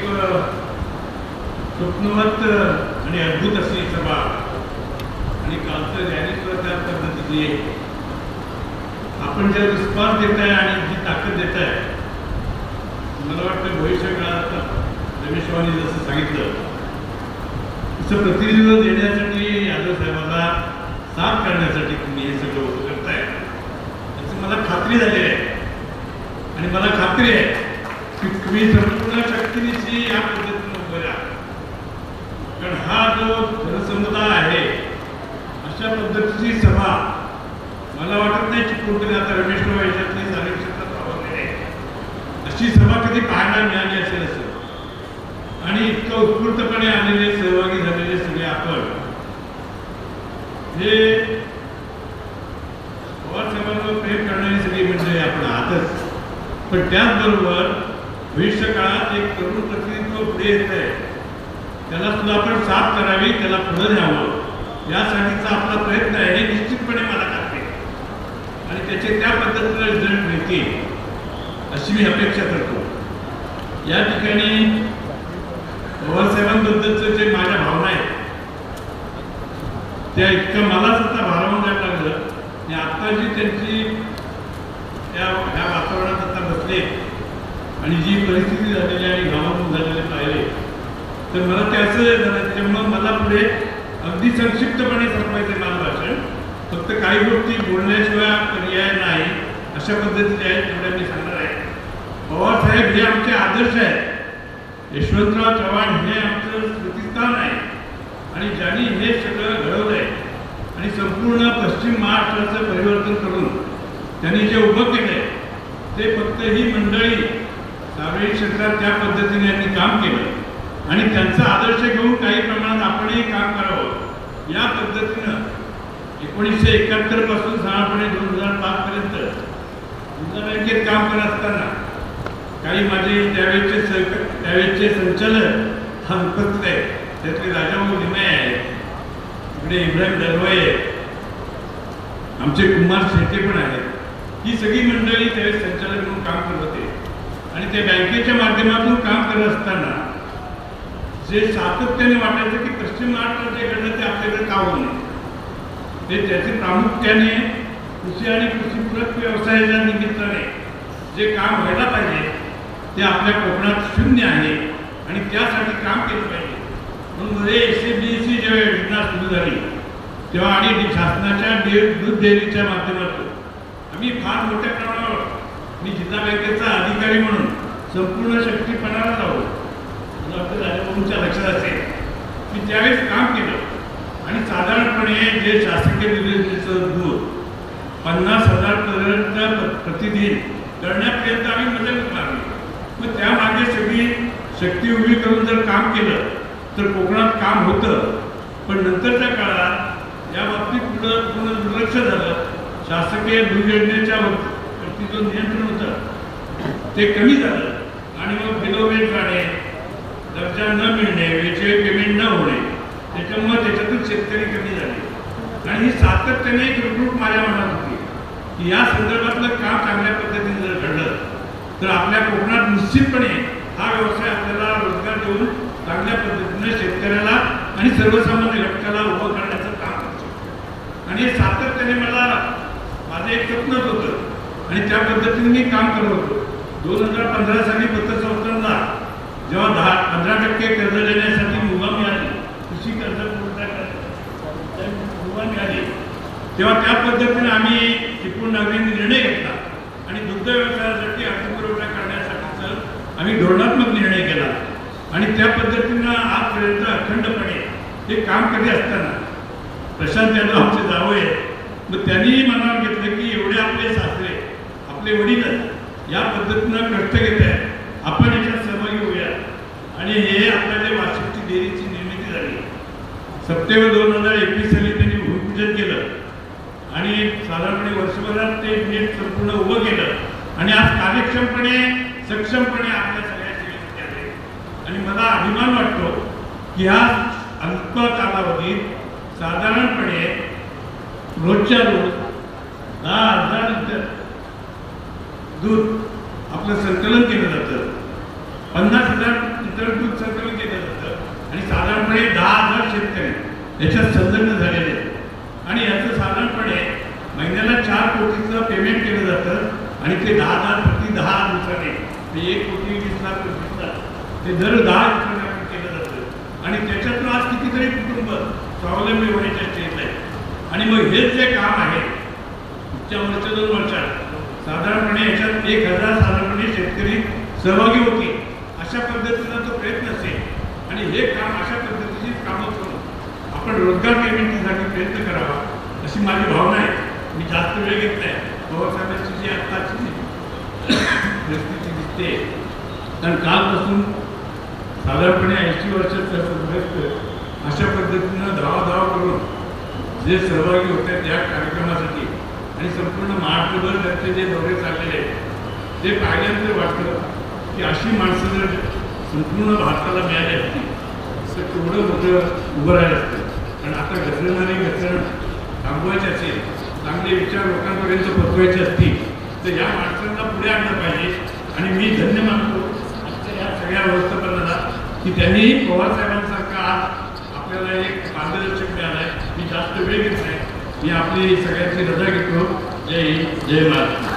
एक स्वप्नवत आणि अद्भुत असली सभा आणि कालचं ज्ञानेश्वर त्या पद्धतीने आपण ज्या रिस्पॉन्स देत आहे आणि जी ताकद देत आहे मला वाटतं भविष्य काळात रमेशवानी जसं सांगितलं तसं प्रतिनिधित्व देण्यासाठी यादव साहेबांना साथ करण्यासाठी तुम्ही हे सगळं करताय. याची मला खात्री झालेली आहे. आणि मला खात्री आहे तुम्ही संपूर्ण शक्तीनिशी या पद्धतीने उभे राहा. कारण हा जो जनसमुदाय आहे अशा पद्धतीची सभा मला वाटत नाही की कोणतरी आता रमेश राव याच्यातले सारे क्षेत्रात आहे. अशी सभा कधी पाहायला मिळाली असेल असं? आणि इतकं उत्स्फूर्तपणे आलेले सहभागी झालेले सगळे आपण हे पवार साहेबांवर प्रेम करणारी सगळी मंडळी आपण आहातच. पण त्याचबरोबर भविष्य काळात एक तरुण प्रतिनिधित्व पुढे येत आहे त्याला सुद्धा आपण साथ करावी त्याला पुढे न्यावं. यासाठीचा आपला प्रयत्न आहे हे निश्चितपणे मला करते आणि त्याचे त्या पद्धतीने रिझल्ट मिळतील अशी मी अपेक्षा करतो. या ठिकाणी पवारसाहेबांबद्दलचं जे माझ्या भावना आहेत त्या इतकं मलाच आता भारावून जायला लागलं. आणि आता जी त्यांची त्या ह्या वातावरणात आता बसले आणि जी परिस्थिती झालेली आहे आणि घामाघूम झालेले पाहिले तर मला त्याचं झालं त्याच्यामुळं मला पुढे अगदी संक्षिप्तपणे सांगायचं मला भाषण. फक्त काही गोष्टी बोलण्याशिवाय पर्याय नाही अशा पद्धतीचे आहेत तेवढ्या मी सांगणार आहे. पवारसाहेब हे आमचे आदर्श आहेत. यशवंतराव चव्हाण हे आमचं स्मृतिस्थान आहे. आणि ज्यांनी हे सगळं घडवलंय आणि संपूर्ण पश्चिम महाराष्ट्राचं परिवर्तन करून त्यांनी जे उभं केलंय ते फक्त ही मंडळी सार्वजनिक क्षेत्रात त्या पद्धतीने यांनी काम केलं आणि त्यांचा आदर्श घेऊन काही प्रमाणात आपणही काम करावं या पद्धतीनं एकोणीसशे एकाहत्तरपासून साधारणपणे दोन हजार पाच पर्यंत रिझर्व्ह बँकेत काम करत असताना काही माझे त्यावेळेचे सहक त्यावेळेचे संचालक हा उपस्थित आहे त्यातले राजाभाऊ निमे आहे तिकडे इब्राहिम दरवाई आहे आमचे कुमार शेटे पण आहेत. ही सगळी मंडळी त्यावेळेस संचालक म्हणून काम करत होते. आणि ते बँकेच्या माध्यमातून काम करत असताना जे सातत्याने वाटायचं की पश्चिम महाराष्ट्रात जे घडलं ते आपल्याकडे का होऊ नये? ते त्याचे प्रामुख्याने कृषी आणि कृषीपूरक व्यवसायाच्या निमित्ताने जे काम व्हायला पाहिजे ते आपल्या कोकणात शून्य आहे आणि त्यासाठी काम केलं पाहिजे. म्हणून मध्ये एस सी बी सी जेव्हा योजना सुरू झाली तेव्हा आणि शासनाच्या दूध डेअरीच्या माध्यमातून. आम्ही फार मोठ्या प्रमाणावर मी जिल्हा बँकेचा अधिकारी म्हणून संपूर्ण शक्तीपणाला जाऊ मला राजाभाऊंच्या लक्षात असेल. मी त्यावेळेस काम केलं. आणि साधारणपणे जे शासकीय दुधाचं दूर पन्नास हजारपर्यंत प्रतिदिन करण्यापर्यंत आम्ही मदत मारली मग त्यामागे सगळी शक्ती उभी करून जर काम केलं तर कोकणात काम होतं. पण नंतरच्या काळात या बाबतीत पुढं पूर्ण दुर्लक्ष झालं. शासकीय दुर्घटनेच्या बाबतीत वरती जो नियंत्रण होतं. ते कमी झालं. आणि मग बेलोबेट राहणे दर्जा न मिळणे वेळचे पेमेंट न होणे त्याच्यामुळे त्याच्यातून शेतकरी कमी झाले. आणि ही सातत्याने एक रिक्रूट माझ्या मनात होती. की या संदर्भातलं काम चांगल्या पद्धतीने जर घडलं तर आपल्या कोकणात निश्चितपणे हा व्यवसाय आपल्याला रोजगार देऊन चांगल्या पद्धतीने शेतकऱ्याला आणि सर्वसामान्य घटकाला उभं करण्याचं काम करतो. आणि हे सातत्याने मला माझं एक स्वप्नच होतं. आणि त्या पद्धतीने मी काम करत होतो. दोन हजार पंधरा साली पतसंस्थांना जेव्हा दहा पंधरा टक्के कर्ज देण्यासाठी मुभा मिळाली कृषी कर्ज मुभा मिळाली तेव्हा त्या पद्धतीने आम्ही एकूण नागरिकांनी निर्णय घेतला. आणि दुग्ध व्यवसायासाठी अर्थपुरवठा करण्यासाठीचं आम्ही धोरणात्मक निर्णय केला. आणि त्या पद्धतीनं आजपर्यंत अखंडपणे हे काम कधी असताना प्रशांत यादव आमचे जावं आहे मग त्यांनी मनावर घेतलं की एवढे आपले सासरे ते वडील या पद्धतीनं कष्ट घेत आहे आपण याच्यात सहभागी होऊया आणि हे आपल्या जे वार्षिकची डेअरीची निर्मिती झाली. सप्टेंबर दोन हजार एकवीस साली त्यांनी भूमिपूजन केलं. आणि साधारणपणे वर्षभरात ते नेट संपूर्ण उभं केलं. आणि आज कार्यक्षमपणे सक्षमपणे आपल्या सगळ्या सेवेसाठी आणि मला अभिमान वाटतो की ह्या अल्प कालावधीत साधारणपणे रोजच्या रोज दहा हजार लिटर दूध आपलं संकलन केलं जातं. पन्नास हजार लिटर दूध संकलन केलं जातं. आणि साधारणपणे दहा हजार शेतकरी याच्यात संलग्न झालेले आहेत. आणि याचं साधारणपणे महिन्याला चार कोटीचं पेमेंट केलं जातं. आणि ते दहा हजार प्रति दहा दिवसाने ते एक कोटी वीस लाख वीस लाख ते दर दहा दिवसाने केलं जातं. आणि त्याच्यातून आज कितीतरी कुटुंब स्वावलंबी होण्याच्या स्टेज आहे आणि मग हेच जे काम आहे पुढच्या वर्ष दोन वर्षात साधारणपणे याच्यात एक हजार साधारणपणे शेतकरी सहभागी होतील. अशा पद्धतीचा तो प्रयत्न असेल. आणि हे काम अशा पद्धतीची कामं करून आपण रोजगार निर्मितीसाठी प्रयत्न करावा अशी माझी भावना आहे. मी जास्त वेळ घेत नाही. पवारसाहेबांची जी आत्ताची परिस्थिती दिसते कारण कालपासून साधारणपणे ऐंशी वर्षाचं अशा पद्धतीनं धावाधाव करून जे सहभागी होते त्या कार्यक्रमासाठी आणि संपूर्ण महाराष्ट्रभर त्यांचे जे दौरे चाललेले आहेत ते पाहिल्यानंतर वाटतं की अशी माणसं जर संपूर्ण भारताला मिळाली असती तर केवढं मोठं उभं राहिलं असतं. आणि आता घसरणारी घसरण थांबवायची असेल चांगले विचार लोकांपर्यंत पोचवायचे असतील तर या माणसांना पुढे आणलं पाहिजे. आणि मी धन्य मानतो आमच्या या सगळ्या व्यवस्थापनाला की त्यांनी पवारसाहेबांसारखा आज आपल्याला एक मार्गदर्शक मिळालं आहे मी जास्त वेळ घेत नाही. मी आपली सगळ्यांची रजा घेतो. जय हिंद जय महाराष्ट्र.